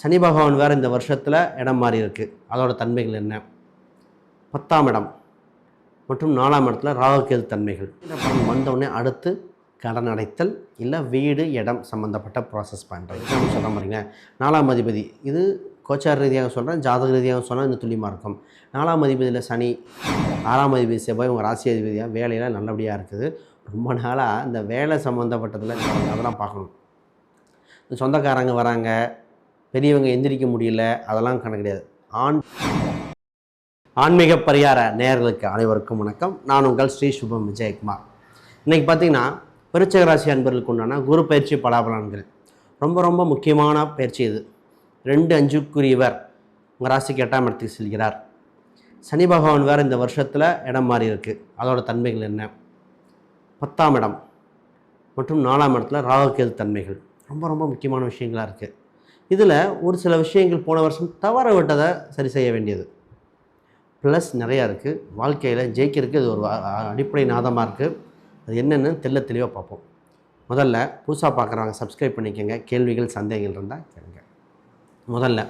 சனி பகவான் வேறு இந்த வருஷத்தில் இடம் மாறி இருக்குது அதோட தன்மைகள் என்ன? பத்தாம் இடம் மற்றும் நாலாம் இடத்துல ராகுகேது தன்மைகள். வந்தவுடனே அடுத்து கடன் அடைத்தல் இல்லை வீடு இடம் சம்மந்தப்பட்ட ப்ராசஸ் பண்ணுறது நம்ம சொல்கிற மாதிரிங்க நாலாம் அதிபதி. இது கோச்சார் ரீதியாக சொல்கிறேன் ஜாதக ரீதியாக சொன்னால் இந்த துல்லியமாக இருக்கும். நாலாம் அதிபதியில் சனி ஆறாம் அதிபதி செவ்வாய் உங்கள் ராசி அதிபதியாக வேலையில் நல்லபடியாக இருக்குது. ரொம்ப நாளாக இந்த வேலை சம்மந்தப்பட்டதில் அதெல்லாம் பார்க்கணும். இந்த சொந்தக்காரங்க வராங்க பெரியவங்க எந்திரிக்க முடியல அதெல்லாம் கணக்கு கிடையாது. ஆண் ஆன்மீக பரிகார நேர்களுக்கு அனைவருக்கும் வணக்கம். நான் உங்கள் ஸ்ரீ சுபம் விஜயகுமார். இன்றைக்கி பார்த்தீங்கன்னா விருச்சக ராசி அன்பர்களுக்கு உண்டான குரு பயிற்சி பலாபலன்கள். ரொம்ப ரொம்ப முக்கியமான பயிற்சி இது. ரெண்டு அஞ்சுக்குரியவர் உங்கள் ராசிக்கு எட்டாம் இடத்துக்கு செல்கிறார். சனி பகவான் வேறு இந்த வருஷத்தில் இடம் மாறி இருக்குது அதோட தன்மைகள் என்ன? பத்தாம் இடம் மற்றும் நாலாம் இடத்துல ராகுக்கேது தன்மைகள். ரொம்ப ரொம்ப முக்கியமான விஷயங்களாக இருக்குது இதில் ஒரு சில விஷயங்கள் போன வருஷம் தவற விட்டதை சரி செய்ய வேண்டியது. ப்ளஸ் நிறையா இருக்குது. வாழ்க்கையில் ஜெயிக்கிறதுக்கு இது ஒரு அடிப்படை நாதமாக இருக்குது. அது என்னென்னு தெள்ள தெளிவாக பார்ப்போம். முதல்ல புதுசாக பார்க்குறவங்க சப்ஸ்கிரைப் பண்ணிக்கோங்க. கேள்விகள் சந்தேகங்கள் இருந்தால் கேளுங்க. முதல்ல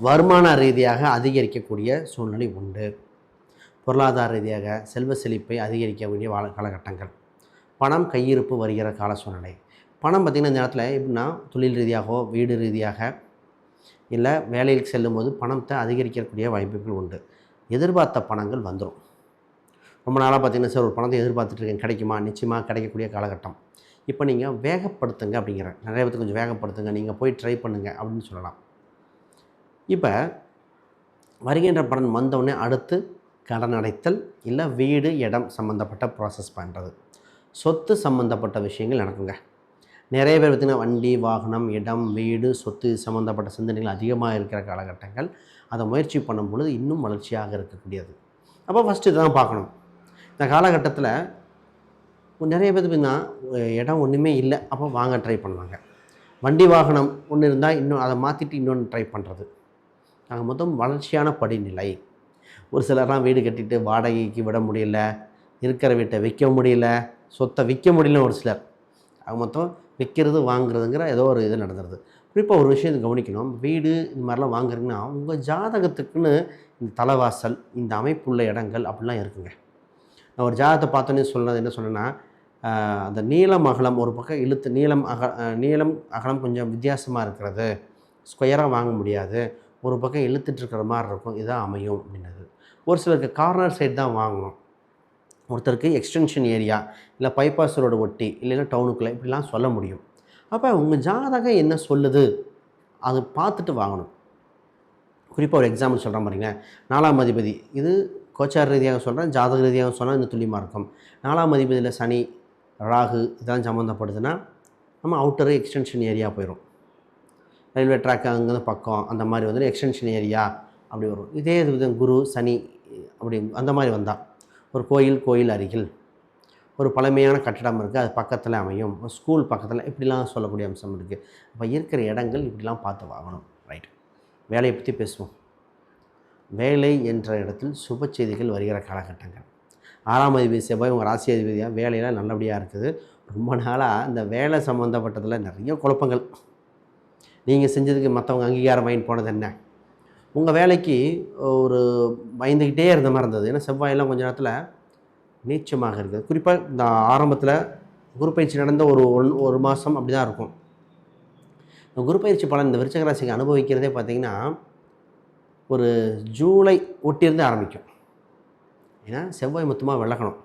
வருமான ரீதியாக அதிகரிக்கக்கூடிய சூழ்நிலை உண்டு. பொருளாதார ரீதியாக செல்வ செழிப்பை அதிகரிக்கக்கூடிய வாழ காலகட்டங்கள். பணம் கையிருப்பு வருகிற கால சூழ்நிலை. பணம் பார்த்திங்கன்னா இந்த நேரத்தில் எப்படின்னா தொழில் ரீதியாகவோ வீடு ரீதியாக இல்லை வேலைக்கு செல்லும்போது பணத்தை அதிகரிக்கக்கூடிய வாய்ப்புகள் உண்டு. எதிர்பார்த்த பணங்கள் வந்துடும் ரொம்ப நாளாக பார்த்தீங்கன்னா சார் ஒரு பணத்தை எதிர்பார்த்துட்ருக்கேன் கிடைக்குமா? நிச்சயமாக கிடைக்கக்கூடிய காலகட்டம். இப்போ நீங்கள் வேகப்படுத்துங்க அப்படிங்கிற நிறைய பேருக்கு கொஞ்சம் வேகப்படுத்துங்க. நீங்கள் போய் ட்ரை பண்ணுங்க அப்படின்னு சொல்லலாம். இப்போ வருகின்ற பலன் வந்தவுடனே அடுத்து கடன் அடைத்தல் இல்லை வீடு இடம் சம்மந்தப்பட்ட ப்ராசஸ் பண்ணுறது சொத்து சம்மந்தப்பட்ட விஷயங்கள் நடக்குங்க. நிறைய பேர் பார்த்திங்கன்னா வண்டி வாகனம் இடம் வீடு சொத்து சம்மந்தப்பட்ட சிந்தனைகள் அதிகமாக இருக்கிற காலகட்டங்கள். அதை முயற்சி பண்ணும் பொழுது இன்னும் வளர்ச்சியாக இருக்கக்கூடியது. அப்போ ஃபஸ்ட்டு இதுதான் பார்க்கணும். இந்த காலகட்டத்தில் நிறைய பேர் பார்த்திங்கன்னா இடம் ஒன்றுமே இல்லை அப்போ வாங்க ட்ரை பண்ணுவாங்க. வண்டி வாகனம் ஒன்று இருந்தால் இன்னும் அதை மாற்றிட்டு இன்னொன்று ட்ரை பண்ணுறது நாங்கள் மொத்தம் வளர்ச்சியான படிநிலை. ஒரு சிலர்லாம் வீடு கட்டிட்டு வாடகைக்கு விட முடியல இருக்கிற வீட்டை விற்க முடியல சொத்தை விற்க முடியல ஒரு சிலர். அவங்க மொத்தம் விற்கிறது வாங்குறதுங்கிற ஏதோ ஒரு இது நடந்துருது. குறிப்பாக ஒரு விஷயம் கவனிக்கணும். வீடு இந்த மாதிரிலாம் வாங்குறீங்கன்னா உங்கள் ஜாதகத்துக்குன்னு இந்த தலைவாசல் இந்த அமைப்புள்ள இடங்கள் அப்படிலாம் இருக்குங்க. நான் ஒரு ஜாதகத்தை பார்த்தோன்னே சொன்னது என்ன சொன்னேன்னா அந்த நீளம் அகலம் ஒரு பக்கம் இழுத்து நீளம் அக நீளம் அகலம் கொஞ்சம் வித்தியாசமாக இருக்கிறது. ஸ்கொயராக வாங்க முடியாது. ஒரு பக்கம் இழுத்துட்டு இருக்கிற மாதிரி இருக்கும். இதான் அமையும் அப்படின்னது. ஒரு சிலருக்கு கார்னர் சைடு தான் வாங்கணும். ஒருத்தருக்கு எக்ஸ்டென்ஷன் ஏரியா இல்லை பைபாஸ் ரோடு ஒட்டி இல்லைன்னா டவுனுக்குள்ளே இப்படிலாம் சொல்ல முடியும். அப்போ உங்கள் ஜாதகம் என்ன சொல்லுது? அது பார்த்துட்டு வாங்கணும். குறிப்பாக ஒரு எக்ஸாம்பிள் சொல்கிறேன் பாருங்க. நாலாம் அதிபதி இது கோச்சார் ரீதியாக சொல்கிறேன் ஜாதக ரீதியாக சொன்னால் இந்த துல்லியமாக இருக்கும். நாலாம் அதிபதியில் சனி ராகு இதெல்லாம் சம்மந்தப்படுதுன்னா நம்ம அவுட்டரு எக்ஸ்டென்ஷன் ஏரியா போயிடும் ரயில்வே ட்ராக் அங்கேருந்து பக்கம் அந்த மாதிரி வந்து எக்ஸ்டென்ஷன் ஏரியா அப்படி வரும். இதே இது குரு சனி அப்படி அந்த மாதிரி வந்தால் ஒரு கோயில் கோயில் அருகில் ஒரு பழமையான கட்டடம் இருக்குது. அது பக்கத்தில் அமையும். ஒரு ஸ்கூல் பக்கத்தில் இப்படிலாம் சொல்லக்கூடிய அம்சம் இருக்குது அப்போ இருக்கிற இடங்கள் இப்படிலாம் பார்த்து வாங்கணும். ரைட் வேலையை பற்றி பேசுவோம். வேலை என்ற இடத்தில் சுப செய்திகள் வருகிற காலகட்டங்கள். ஆறாம் அதிபதி செவ்வாய் உங்கள் ராசி அதிபதியாக வேலையில் நல்லபடியாக இருக்குது. ரொம்ப நாளாக இந்த வேலை சம்மந்தப்பட்டதில் நிறைய குழப்பங்கள். நீங்கள் செஞ்சதுக்கு மற்றவங்க அங்கீகாரம் வாங்கி போனது என்ன? உங்கள் வேலைக்கு ஒரு பயந்துக்கிட்டே இருந்த மாதிரி இருந்தது. ஏன்னா செவ்வாயெல்லாம் கொஞ்ச நேரத்தில் நீச்சமாக இருக்குது குறிப்பாக இந்த ஆரம்பத்தில் குரு பயிற்சி நடந்த ஒரு ஒன் ஒரு மாதம் அப்படி தான் இருக்கும். இந்த குரு பயிற்சி பலன் இந்த விருச்சகராசிக்கு அனுபவிக்கிறதே பார்த்தீங்கன்னா ஒரு ஜூலை ஒட்டியிருந்து ஆரம்பிக்கும். ஏன்னா செவ்வாய் மொத்தமாக விலகணும்.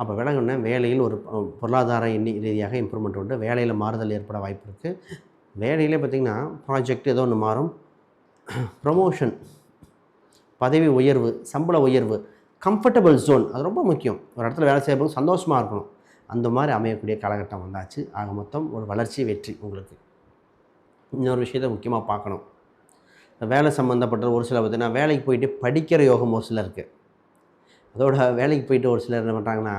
அப்போ விலகணுன்னா வேலையில் ஒரு பொருளாதார எண்ணி ரீதியாக இம்ப்ரூவ்மெண்ட் உண்டு. வேலையில் மாறுதல் ஏற்பட வாய்ப்பு இருக்குது வேலையிலே பார்த்திங்கன்னா ப்ராஜெக்ட் ஏதோ ஒன்று மாறும். ப்ரமோஷன் பதவி உயர்வு சம்பள உயர்வு கம்ஃபர்டபுள் ஜோன் அது ரொம்ப முக்கியம். ஒரு இடத்துல வேலை செய்யும்போது சந்தோஷமாக இருக்கணும். அந்த மாதிரி அமையக்கூடிய காலகட்டம் வந்தாச்சு. ஆக மொத்தம் ஒரு வளர்ச்சி வெற்றி உங்களுக்கு. இன்னொரு விஷயத்தை முக்கியமாக பார்க்கணும். வேலை சம்மந்தப்பட்ட ஒரு சில பார்த்தீங்கன்னா வேலைக்கு போயிட்டு படிக்கிற யோகம் ஒரு சிலருக்கு அதோட வேலைக்கு போயிட்டு ஒரு சிலர் என்ன பண்ணுறாங்கன்னா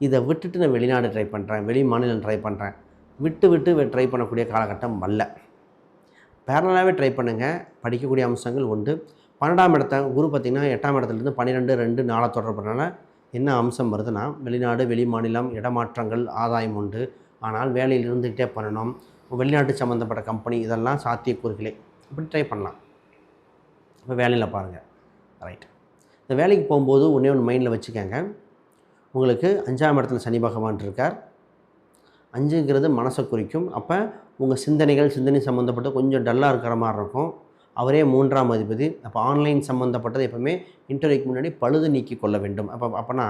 இதை விட்டுட்டு நான் வெளிநாடு ட்ரை பண்ணுறேன் வெளி மாநிலம் ட்ரை பண்ணுறேன் விட்டு விட்டு ட்ரை பண்ணக்கூடிய காலகட்டம் வரல. பேரலாகவே ட்ரை பண்ணுங்கள் படிக்கக்கூடிய அம்சங்கள் உண்டு. பன்னெண்டாம் இடத்த குரு பார்த்திங்கன்னா எட்டாம் இடத்துலேருந்து பன்னிரெண்டு ரெண்டு நாளாக தொடர்புனால என்ன அம்சம் வருதுன்னா வெளிநாடு வெளி மாநிலம் இடமாற்றங்கள் ஆதாயம் உண்டு. ஆனால் வேலையில் இருந்துக்கிட்டே பண்ணணும். வெளிநாட்டு சம்மந்தப்பட்ட கம்பெனி இதெல்லாம் சாத்தியக்கூறுகளே. இப்படி ட்ரை பண்ணலாம். இப்போ வேலையில் பாருங்கள் ரைட் இந்த வேலைக்கு போகும்போது ஒன்றே ஒன்று மைண்டில் வச்சுக்கோங்க. உங்களுக்கு அஞ்சாம் இடத்துல சனி பகவான் இருக்கார். அஞ்சுங்கிறது மனசை குறிக்கும். அப்போ உங்கள் சிந்தனைகள் சிந்தனை சம்மந்தப்பட்ட கொஞ்சம் டல்லாக இருக்கிற மாதிரி இருக்கும். அவரே மூன்றாம் அதிபதி. அப்போ ஆன்லைன் சம்மந்தப்பட்டது எப்போவுமே இன்டர்வியூக்கு முன்னாடி பழுது நீக்கி கொள்ள வேண்டும். அப்போ அப்போனா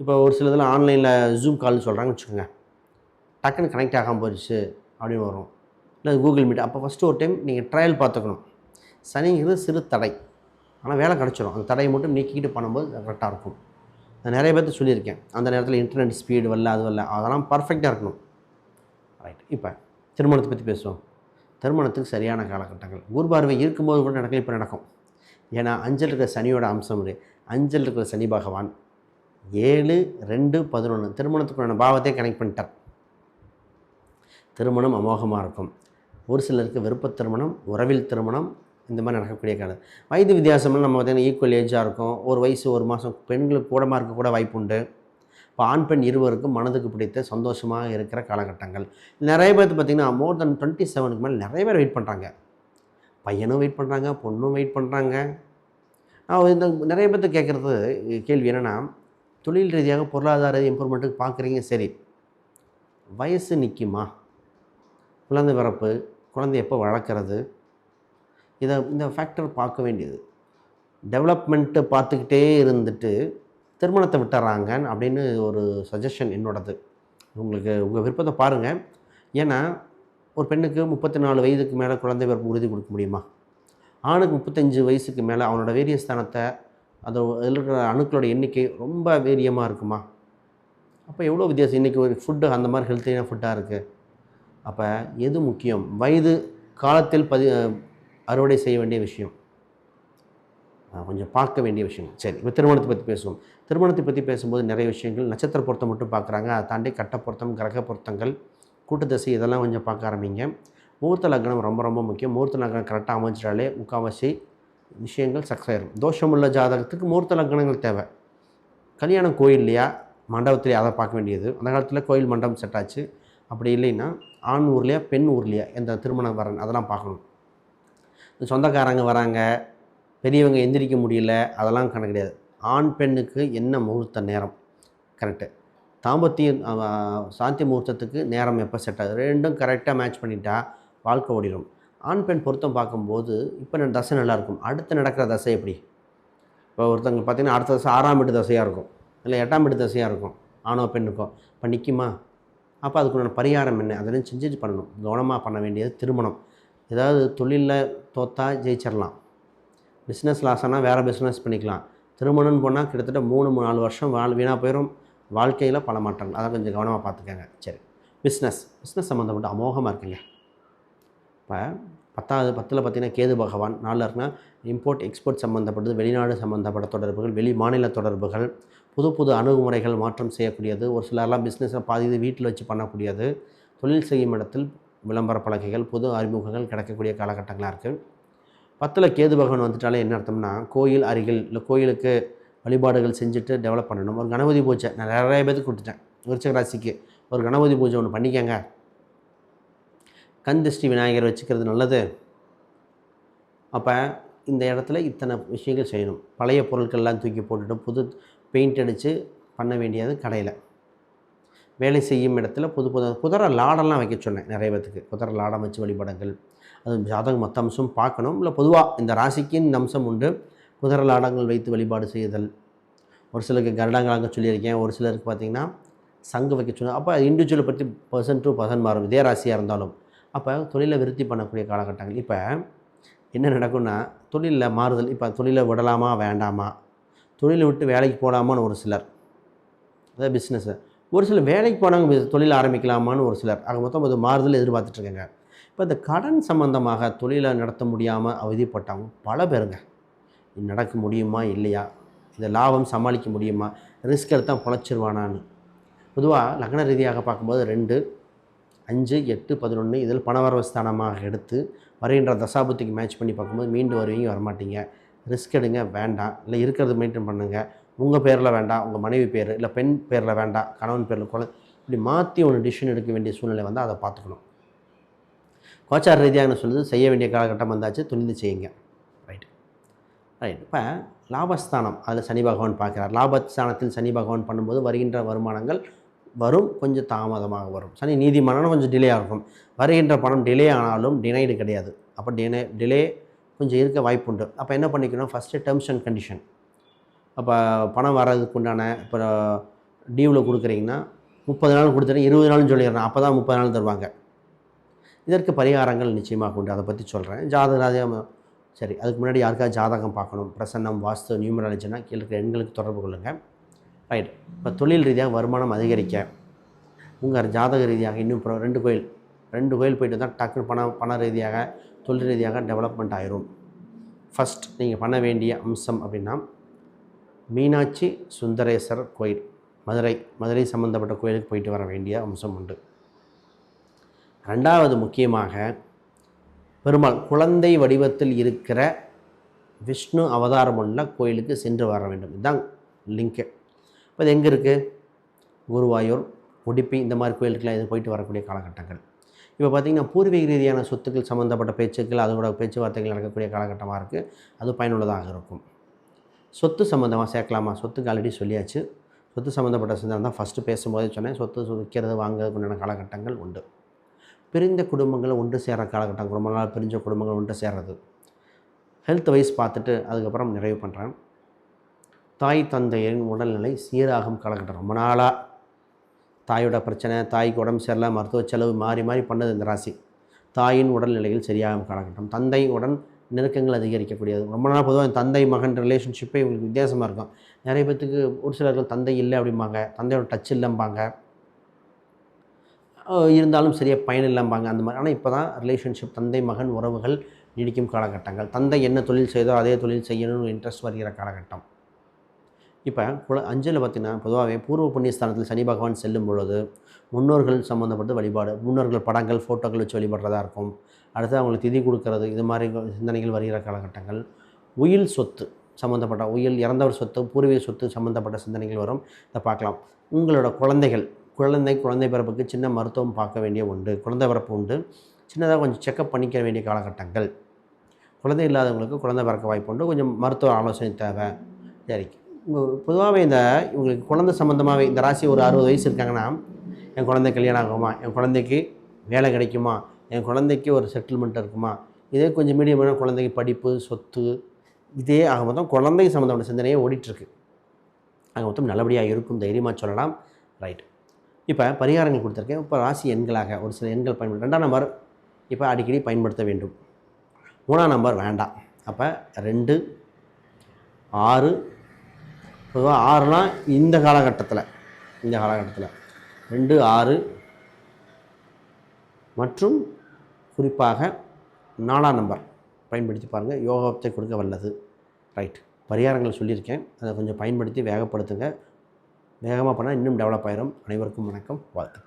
இப்போ ஒரு சில இதில் ஆன்லைனில் ஜூம் கால்னு சொல்கிறாங்கன்னு வச்சுக்கோங்க. டக்குன்னு கனெக்ட் ஆகாமல் போயிடுச்சு அப்படின்னு வரும். இல்லை கூகுள் மீட் அப்போ ஃபஸ்ட்டு ஒரு டைம் நீங்கள் ட்ரையல் பார்த்துக்கணும். சனிங்கிறது சிறு தடை. ஆனால் வேலை கிடச்சிரும். அந்த தடையை மட்டும் நீக்கிக்கிட்டு பண்ணும்போது கரெக்டாக இருக்கும். நான் நிறைய பேர்த்து சொல்லியிருக்கேன். அந்த நேரத்தில் இன்டர்நெட் ஸ்பீடு வரல அது வரல. அதெல்லாம் பர்ஃபெக்டாக இருக்கணும். ரைட் இப்போ திருமணத்தை பற்றி பேசுவோம். திருமணத்துக்கு சரியான காலகட்டங்கள். ஊர் பார்வை இருக்கும்போது கூட நடக்கல இப்போ நடக்கும். ஏன்னா அஞ்சல் இருக்கிற சனியோட அம்சம் இது. அஞ்சல் இருக்கிற சனி பகவான் ஏழு ரெண்டு பதினொன்று திருமணத்துக்குள்ளான பாவத்தை கனெக்ட் பண்ணிட்டார். திருமணம் அமோகமாக இருக்கும். ஒரு சிலருக்கு விருப்ப திருமணம் உறவில் திருமணம் இந்த மாதிரி நடக்கக்கூடிய காலம். வயது வித்தியாசம்லாம் நம்ம பார்த்தீங்கன்னா ஈக்குவல் ஏஜாக இருக்கும். ஒரு வயசு ஒரு மாதம் பெண்களுக்கு கூடமாக இருக்க கூட வாய்ப்பு உண்டு. இப்போ ஆண் பெண் இருவருக்கும் மனதுக்கு பிடித்த சந்தோஷமாக இருக்கிற காலகட்டங்கள். நிறைய பேர்த்து பார்த்திங்கன்னா மோர் தென் டுவெண்ட்டி செவனுக்கு மேலே நிறைய பேர் வெயிட் பண்ணுறாங்க பையனும் வெயிட் பண்ணுறாங்க பொண்ணும் வெயிட் பண்ணுறாங்க நான் இந்த நிறைய பேர்த்து கேட்குறது கேள்வி என்னென்னா தொழில் ரீதியாக பொருளாதார இம்ப்ரூவ்மெண்ட்டுக்கு பார்க்குறீங்க சரி. வயசு நிற்குமா குழந்தை பிறப்பு குழந்தை எப்போ வளர்க்குறது? இதை இந்த ஃபேக்டர் பார்க்க வேண்டியது. டெவலப்மெண்ட்டு பார்த்துக்கிட்டே இருந்துட்டு திருமணத்தை விட்டுறாங்க அப்படின்னு ஒரு சஜஷன் என்னோடது. உங்களுக்கு உங்கள் விருப்பத்தை பாருங்கள் ஏன்னா ஒரு பெண்ணுக்கு முப்பத்தி நாலு வயதுக்கு மேலே குழந்தை பிறப்பு உறுதி கொடுக்க முடியுமா? ஆணுக்கு முப்பத்தஞ்சு வயசுக்கு மேலே அவனோட வேரியஸ்தானத்தை அது அதில் இருக்கிற அணுக்களோட எண்ணிக்கை ரொம்ப வேரியமாக இருக்குமா? அப்போ எவ்வளோ வித்தியாசம்? இன்றைக்கி ஒரு ஃபுட்டு அந்த மாதிரி ஹெல்த்தியான ஃபுட்டாக இருக்குது அப்போ எது முக்கியம்? வயது காலத்தில் பதி அறுவடை செய்ய வேண்டிய விஷயம். கொஞ்சம் பார்க்க வேண்டிய விஷயங்கள். சரி இப்போ திருமணத்தை பற்றி பேசுவோம். திருமணத்தை பற்றி பேசும்போது நிறைய விஷயங்கள் நட்சத்திர பொருத்தம் மட்டும் பார்க்குறாங்க. அதை தாண்டி கட்ட பொருத்தம் கிரக பொருத்தங்கள் கூட்டு தசை இதெல்லாம் கொஞ்சம் பார்க்க ஆரம்பிங்க. முகூர்த்த லக்னம் ரொம்ப ரொம்ப முக்கியம். முகூர்த்த லக்னம் கரெக்டாக அமைஞ்சிட்டாலே முக்கால்வாசி விஷயங்கள் சக்ஸஸ் ஆயிரும். தோஷமுள்ள ஜாதகத்துக்கு முகூர்த்த லக்னங்கள் தேவை. கல்யாணம் கோயில்லையா மண்டபத்திலே அதை பார்க்க வேண்டியது. அந்த காலத்தில் கோயில் மண்டபம் செட் ஆச்சு. அப்படி இல்லைன்னா ஆண் ஊர்லையா பெண் ஊர்லையா எந்த திருமணம் வரன் அதெல்லாம் பார்க்கணும். இந்த சொந்தக்காரங்க வராங்க பெரியவங்க எந்திரிக்க முடியல அதெல்லாம் கணக்கு கிடையாது. ஆண் பெண்ணுக்கு என்ன முகூர்த்த நேரம்? கரெக்டு தாம்பத்திய சாந்தி முகூர்த்தத்துக்கு நேரம் எப்போ செட் ஆகுது? ரெண்டும் கரெக்டாக மேட்ச் பண்ணிட்டா வாழ்க்கை ஓடிடும். ஆண் பெண் பொருத்தம் பார்க்கும்போது இப்போ தசை நல்லாயிருக்கும் அடுத்து நடக்கிற தசை எப்படி? இப்போ ஒருத்தவங்க பார்த்திங்கன்னா அடுத்த தசை ஆறாம் வீட்டு தசையாக இருக்கும். இல்லை எட்டாம் வீட்டு தசையாக இருக்கும். ஆணோ பெண்ணுக்கோ? இப்போ நிற்குமா அப்போ அதுக்குண்டான பரிகாரம் என்ன? அதெல்லாம் செஞ்சுட்டு பண்ணணும். கவனமாக பண்ண வேண்டியது திருமணம். ஏதாவது தொழிலில் தோத்தா ஜெயிச்சிடலாம் பிஸ்னஸ் லாஸ் ஆனால் வேறு பிஸ்னஸ் பண்ணிக்கலாம். திருமணம்னு போனால் கிட்டத்தட்ட மூணு மூணு நாலு வருஷம் வாழ் வீணாக போயிடும் வாழ்க்கையில் பல மாற்றங்கள். அதை கொஞ்சம் கவனமாக பார்த்துக்கங்க. சரி. பிஸ்னஸ் பிஸ்னஸ் சம்மந்தப்பட்ட அமோகமாக இருக்குங்க இப்போ பத்தாவது பத்தில் பார்த்தீங்கன்னா கேது பகவான் நாளில் இருக்குன்னா இம்போர்ட் எக்ஸ்போர்ட் சம்மந்தப்பட்டது வெளிநாடு சம்மந்தப்பட்ட தொடர்புகள் வெளி மாநில தொடர்புகள் புது புது அணுகுமுறைகள் மாற்றம் செய்யக்கூடியது ஒரு சிலர்லாம் பிஸ்னஸை பாதி இது வீட்டில் வச்சு பண்ணக்கூடியது. தொழில் செய்யும் இடத்தில் விளம்பர பலகைகள் புது அறிமுகங்கள் கிடைக்கக்கூடிய காலகட்டங்களாக இருக்குது பத்தில் கேது பகவான் வந்துட்டாலே என்ன அர்த்தம்னா கோயில் அருகில் இல்லை கோயிலுக்கு வழிபாடுகள் செஞ்சுட்டு டெவலப் பண்ணணும். ஒரு கணபதி பூஜை நான் நிறைய பேருக்கு கொடுத்துட்டேன். விருச்சக ராசிக்கு. ஒரு கணபதி பூஜை ஒன்று பண்ணிக்கங்க. கண் விநாயகர் வச்சுக்கிறது நல்லது. அப்போ இந்த இடத்துல இத்தனை விஷயங்கள் செய்யணும். பழைய பொருட்கள்லாம் தூக்கி போட்டுட்டு புது பெயிண்ட் அடித்து பண்ண வேண்டியது கடையில். வேலை செய்யும் இடத்துல புது புது குதிரை லாடெல்லாம் வைக்க சொன்னேன் நிறைய பேத்துக்கு. குதிரை லாடம் வச்சு வழிபடங்கள் அது ஜாதகம் மற்ற அம்சம் பார்க்கணும். இல்லை பொதுவாக இந்த ராசிக்கின் அம்சம் உண்டு. குதிரை லாடங்கள் வைத்து வழிபாடு செய்தல். ஒரு சிலருக்கு கருடாங்கலாங்க சொல்லியிருக்கேன். ஒரு சிலருக்கு பார்த்திங்கன்னா சங்கு வைக்க சொன்னால் அப்போ இண்டிவிஜுவலை பற்றி பர்சன் டு பர்சன் மாறும். இதே ராசியாக இருந்தாலும். அப்போ தொழிலை விருத்தி பண்ணக்கூடிய காலகட்டங்கள். இப்போ என்ன நடக்கும்னா தொழிலில் மாறுதல். இப்போ தொழிலை விடலாமா வேண்டாமா? தொழிலை விட்டு வேலைக்கு போகலாமான்னு ஒரு சிலர். அதாவது பிஸ்னஸ்ஸு ஒரு சிலர் வேலைக்கு போனவங்க தொழில் ஆரம்பிக்கலாமான்னு ஒரு சிலர். ஆக மொத்தம் அது மாறுதல் எதிர்பார்த்துட்ருக்காங்க இப்போ இந்த கடன் சம்மந்தமாக தொழிலை நடத்த முடியாமல் அவதிப்பட்டவங்க பல பேருங்க. நடக்க முடியுமா? இல்லையா? இந்த லாபம் சமாளிக்க முடியுமா? ரிஸ்க் எடுத்தால் பொழைச்சிருவானான்னு. பொதுவாக லக்ன ரீதியாக பார்க்கும்போது ரெண்டு அஞ்சு எட்டு பதினொன்று இதில் பணவரவு ஸ்தானமாக எடுத்து வருகின்ற தசாபுத்திக்கு மேட்ச் பண்ணி பார்க்கும்போது மீண்டும் வருவீங்க வரமாட்டீங்க. ரிஸ்க் எடுங்க வேண்டாம். இல்லை இருக்கிறது மெயின்டைன் பண்ணுங்கள் உங்கள் பேரில் வேண்டாம் உங்கள் மனைவி பேர் இல்லை பெண் பேரில் வேண்டாம் கணவன் பேரில் குழந்தை இப்படி மாற்றி ஒன்று டிசிஷன் எடுக்க வேண்டிய சூழ்நிலை வந்து அதை பார்த்துக்கணும். கோச்சார ரீதியாக நான் சொல்லுது செய்ய வேண்டிய காலகட்டம் வந்தாச்சு துணிந்து செய்யுங்க. ரைட் ரைட் இப்போ லாபஸ்தானம் அதில் சனி பகவான் பார்க்குறார். லாபஸ்தானத்தில் சனி பகவான் பண்ணும்போது வருகின்ற வருமானங்கள் வரும் கொஞ்சம் தாமதமாக வரும். சனி நீதிமானம் கொஞ்சம் டிலே ஆகும் வருகின்ற பணம் டிலே ஆனாலும் டினைடு கிடையாது. அப்போ டிலே டிலே கொஞ்சம் இருக்க வாய்ப்புண்டு. அப்போ என்ன பண்ணிக்கணும்? ஃபஸ்ட்டு டேர்ம்ஸ் அண்ட் கண்டிஷன் அப்போ பணம் வர்றதுக்கு உண்டான இப்போ டியூவில் கொடுக்குறீங்கன்னா முப்பது நாள் கொடுத்துட்டு இருபது நாள்னு சொல்லிடுறேன். அப்போ தான் முப்பது நாள் தருவாங்க. இதற்கு பரிகாரங்கள் நிச்சயமாக உண்டு. அதை பற்றி சொல்கிறேன் ஜாதகம் சரி அதுக்கு முன்னாடி யாருக்காவது ஜாதகம் பார்க்கணும். பிரசன்னம் வாஸ்து நியூமராலஜினா கீழே இருக்கிற எண்களுக்கு தொடர்பு கொள்ளுங்கள் ரைட் இப்போ தொழில் ரீதியாக வருமானம் அதிகரிக்க உங்கள் ஜாதக ரீதியாக இன்னும் ரெண்டு கோயில் ரெண்டு கோயில் போயிட்டு தான் டக்குன்னு பண பண ரீதியாக தொழில் ரீதியாக டெவலப்மெண்ட் ஆயிரும். ஃபஸ்ட் நீங்கள் பண்ண வேண்டிய அம்சம் அப்படின்னா மீனாட்சி சுந்தரேஸ்வரர் கோயில் மதுரை மதுரை சம்மந்தப்பட்ட கோயிலுக்கு போயிட்டு வர வேண்டிய அம்சம் உண்டு. ரெண்டாவது முக்கியமாக பெருமாள் குழந்தை வடிவத்தில் இருக்கிற விஷ்ணு அவதாரம் உள்ள கோயிலுக்கு சென்று வர வேண்டும். இதுதான் லிங்க்கு இப்போ இது எங்கே இருக்குது குருவாயூர் உடுப்பி இந்த மாதிரி கோயிலுக்குலாம் இது போயிட்டு வரக்கூடிய காலகட்டங்கள். இப்போ பார்த்திங்கன்னா பூர்வீக ரீதியான சொத்துக்கள் சம்மந்தப்பட்ட பேச்சுக்கள் அதோட பேச்சுவார்த்தைகள் நடக்கக்கூடிய காலகட்டமாக இருக்குது அது பயனுள்ளதாக இருக்கும். சொத்து சம்மந்தமாக சேர்க்கலாமா? சொத்துக்கு ஆல்ரெடி சொல்லியாச்சு. சொத்து சம்மந்தப்பட்ட சிந்தனை தான் ஃபஸ்ட்டு பேசும்போதே சொன்னேன். சொத்து விற்கிறது வாங்குறதுக்கு உண்டான காலகட்டங்கள் உண்டு. பிரிந்த குடும்பங்களை ஒன்று சேர காலகட்டம் ரொம்ப நாள் பிரிஞ்ச குடும்பங்கள் ஒன்று சேர்றது. ஹெல்த் வைஸ் பார்த்துட்டு அதுக்கப்புறம் நிறைவு பண்ணுறேன் தாய் தந்தையரின் உடல்நிலை சீராகும் காலகட்டம். ரொம்ப நாளாக தாயோட பிரச்சனை தாய்க்கு உடம்பு சரியில்லை மருத்துவ செலவு மாறி மாறி பண்ணது இந்த ராசி. தாயின் உடல்நிலையில் சரியாகும் காலகட்டம். தந்தை உடன் நெருக்கங்கள் அதிகரிக்கக்கூடியது. ரொம்ப நாள் பொதுவாக தந்தை மகன் ரிலேஷன்ஷிப்பே இவங்களுக்கு வித்தியாசமாக இருக்கும். நிறைய பேர்த்துக்கு ஒரு சிலர்கள் தந்தை இல்லை அப்படிம்பாங்க. தந்தையோட டச் இல்லைம்பாங்க. இருந்தாலும் சரியாக பயன் இல்லைம்பாங்க. அந்த மாதிரி. ஆனால் இப்போ தான் ரிலேஷன்ஷிப் தந்தை மகன் உறவுகள் நீடிக்கும் காலகட்டங்கள். தந்தை என்ன தொழில் செய்தோ அதே தொழில் செய்யணும்னு இன்ட்ரெஸ்ட் வருகிற காலகட்டம். இப்போ குல அஞ்சில் பார்த்தீங்கன்னா பொதுவாகவே பூர்வ புண்ணியஸ்தானத்தில் சனி பகவான் செல்லும் பொழுது முன்னோர்கள் சம்மந்தப்பட்ட வழிபாடு முன்னோர்கள் படங்கள் ஃபோட்டோக்கள் வச்சு வழிபடுறதா இருக்கும். அடுத்து அவங்களுக்கு திதி கொடுக்கறது இது மாதிரி சிந்தனைகள் வருகிற காலகட்டங்கள். உயில் சொத்து சம்மந்தப்பட்ட உயில் இறந்தவர் சொத்து பூர்வீக சொத்து சம்மந்தப்பட்ட சிந்தனைகள் வரும். இதை பார்க்கலாம். உங்களோட குழந்தைகள் குழந்தை குழந்தை பிறப்புக்கு சின்ன மருத்துவம் பார்க்க வேண்டிய உண்டு. குழந்தை பிறப்பு உண்டு. சின்னதாக கொஞ்சம் செக்கப் பண்ணிக்க வேண்டிய காலகட்டங்கள். குழந்தை இல்லாதவங்களுக்கு குழந்தை பிறக்க வாய்ப்பு உண்டு. கொஞ்சம் மருத்துவ ஆலோசனை தேவை. சரி. பொதுவாகவே இந்த இவங்களுக்கு குழந்தை சம்மந்தமாகவே இந்த ராசி ஒரு அறுபது வயசு இருக்காங்கன்னா என் குழந்தை கல்யாணம் ஆகுமா? என் குழந்தைக்கு வேலை கிடைக்குமா? என் குழந்தைக்கு ஒரு செட்டில்மெண்ட் இருக்குமா? இதே கொஞ்சம் மீடியமான குழந்தைக்கு படிப்பு சொத்து இதே ஆக மொத்தம் குழந்தை சம்மந்தமான சிந்தனையே ஓடிட்டுருக்கு ஆக மொத்தம் நல்லபடியாக இருக்கும். தைரியமாக சொல்லலாம். ரைட் இப்போ பரிகாரங்கள் கொடுத்துருக்கேன். இப்போ ராசி எண்களாக ஒரு சில எண்கள் பயன்படுத்த ரெண்டாம் நம்பர் இப்போ அடிக்கடி பயன்படுத்த வேண்டும். மூணாம் நம்பர் வேண்டாம். அப்போ ரெண்டு ஆறு பொதுவாக ஆறுனால் இந்த காலகட்டத்தில் இந்த காலகட்டத்தில். ரெண்டு ஆறு மற்றும் குறிப்பாக நாலாம் நம்பர் பயன்படுத்தி பாருங்கள் யோகத்தை கொடுக்க வல்லது. ரைட் பரிகாரங்கள் சொல்லியிருக்கேன். அதை கொஞ்சம் பயன்படுத்தி வேகப்படுத்துங்க. வேகமாக பண்ணால் இன்னும் டெவலப் ஆயிரும். அனைவருக்கும் வணக்கம். வாழ்த்துக்கள்.